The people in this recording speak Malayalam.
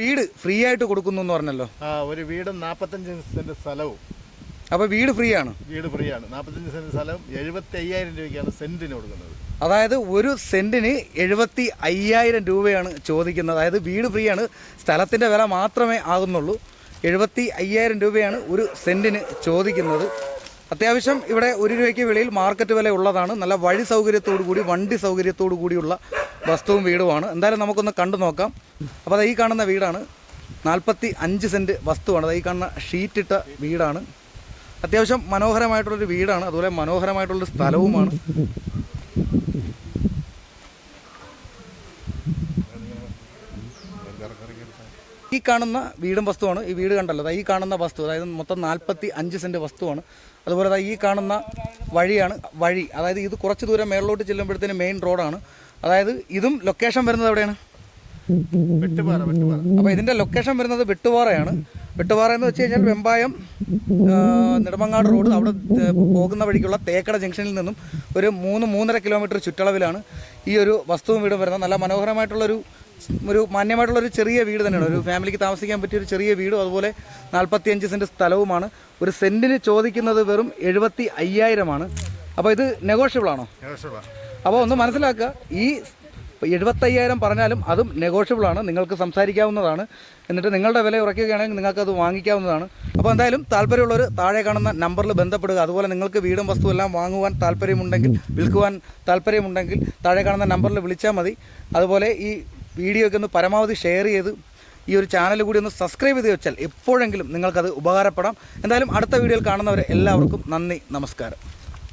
വീട് ഫ്രീ ആയിട്ട് കൊടുക്കുന്നു എന്ന് പറഞ്ഞല്ലോ. ആ ഒരു വീടും നാൽപ്പത്തഞ്ച് സെന്റ് സ്ഥലവും. അപ്പൊ വീട് ഫ്രീ ആണ്. വീട് ഫ്രീ ആണ്. നാൽപ്പത്തഞ്ച് സെന്റ് സ്ഥലം എഴുപത്തി അയ്യായിരം രൂപയ്ക്കാണ് സെന്റിന് കൊടുക്കുന്നത്. അതായത് ഒരു സെന്റിന് എഴുപത്തി അയ്യായിരം രൂപയാണ് ചോദിക്കുന്നത്. അതായത് വീട് ഫ്രീ ആണ്. സ്ഥലത്തിന്റെ വില മാത്രമേ ആകുന്നുള്ളൂ. എഴുപത്തി അയ്യായിരം രൂപയാണ് ഒരു സെന്റിന് ചോദിക്കുന്നത്. അത്യാവശ്യം ഇവിടെ ഒരു രൂപയ്ക്ക് വെളിയിൽ മാർക്കറ്റ് വില ഉള്ളതാണ്. നല്ല വഴി സൗകര്യത്തോടു കൂടി വണ്ടി സൗകര്യത്തോടു കൂടിയുള്ള വസ്തുവും വീടുമാണ്. എന്തായാലും നമുക്കൊന്ന് കണ്ടു നോക്കാം. അപ്പോൾ അത് ഈ കാണുന്ന വീടാണ്. നാൽപ്പത്തി അഞ്ച് സെന്റ് വസ്തുവാണ്. അത് ഈ കാണുന്ന ഷീറ്റിട്ട വീടാണ്. അത്യാവശ്യം മനോഹരമായിട്ടുള്ളൊരു വീടാണ്. അതുപോലെ മനോഹരമായിട്ടുള്ളൊരു സ്ഥലവുമാണ്. ഈ കാണുന്ന വീടും വസ്തുവാണ്. ഈ വീട് കണ്ടല്ലോ. ഈ കാണുന്ന വസ്തു അതായത് മൊത്തം നാൽപ്പത്തി അഞ്ച് സെന്റ് വസ്തുവാണ്. അതുപോലെ ഈ കാണുന്ന വഴിയാണ് വഴി. അതായത് ഇത് കുറച്ച് ദൂരം മേളിലോട്ട് ചെല്ലുമ്പോഴത്തേന് മെയിൻ റോഡാണ്. അതായത് ഇതും ലൊക്കേഷൻ വരുന്നത് എവിടെയാണ്? അപ്പോൾ ഇതിന്റെ ലൊക്കേഷൻ വരുന്നത് വെട്ടുപാറയാണ്. വെട്ടുപാറ എന്ന് വെച്ച് കഴിഞ്ഞാൽ വെമ്പായം നെടുമങ്ങാട് റോഡ് അവിടെ പോകുന്ന വഴിക്കുള്ള തേക്കട ജംഗ്ഷനിൽ നിന്നും ഒരു മൂന്ന് മൂന്നര കിലോമീറ്റർ ചുറ്റളവിലാണ് ഈ ഒരു വസ്തുവും വീടും വരുന്നത്. നല്ല മനോഹരമായിട്ടുള്ളൊരു ഒരു മാന്യമായിട്ടുള്ള ഒരു ചെറിയ വീട് തന്നെയാണ്. ഒരു ഫാമിലിക്ക് താമസിക്കാൻ പറ്റിയ ഒരു ചെറിയ വീടും അതുപോലെ നാൽപ്പത്തി അഞ്ച് സെന്റ് സ്ഥലവുമാണ്. ഒരു സെന്റിന് ചോദിക്കുന്നത് വെറും എഴുപത്തി അയ്യായിരമാണ്. അപ്പോൾ ഇത് നെഗോഷ്യബിൾ ആണോ? അപ്പോൾ ഒന്ന് മനസ്സിലാക്കുക ഈ എഴുപത്തയ്യായിരം പറഞ്ഞാലും അതും നെഗോഷ്യബിൾ ആണ് നിങ്ങൾക്ക് സംസാരിക്കാവുന്നതാണ്. എന്നിട്ട് നിങ്ങളുടെ വില ഉറയ്ക്കുകയാണെങ്കിൽ നിങ്ങൾക്ക് അത് വാങ്ങിക്കാവുന്നതാണ്. അപ്പോൾ എന്തായാലും താല്പര്യമുള്ളവർ താഴെ കാണുന്ന നമ്പറിൽ ബന്ധപ്പെടുക. അതുപോലെ നിങ്ങൾക്ക് വീടും വസ്തു എല്ലാം വാങ്ങുവാൻ താല്പര്യമുണ്ടെങ്കിൽ വിൽക്കുവാൻ താല്പര്യമുണ്ടെങ്കിൽ താഴെ കാണുന്ന നമ്പറിൽ വിളിച്ചാൽ മതി. അതുപോലെ ഈ വീഡിയോ ഒക്കെ ഒന്ന് പരമാവധി ഷെയർ ചെയ്ത് ഈ ഒരു ചാനൽ കൂടി ഒന്ന് സബ്സ്ക്രൈബ് ചെയ്ത് വെച്ചാൽ എപ്പോഴെങ്കിലും നിങ്ങൾക്കത് ഉപകാരപ്പെടാം. എന്തായാലും അടുത്ത വീഡിയോയിൽ കാണുന്നവരെ എല്ലാവർക്കും നന്ദി നമസ്കാരം.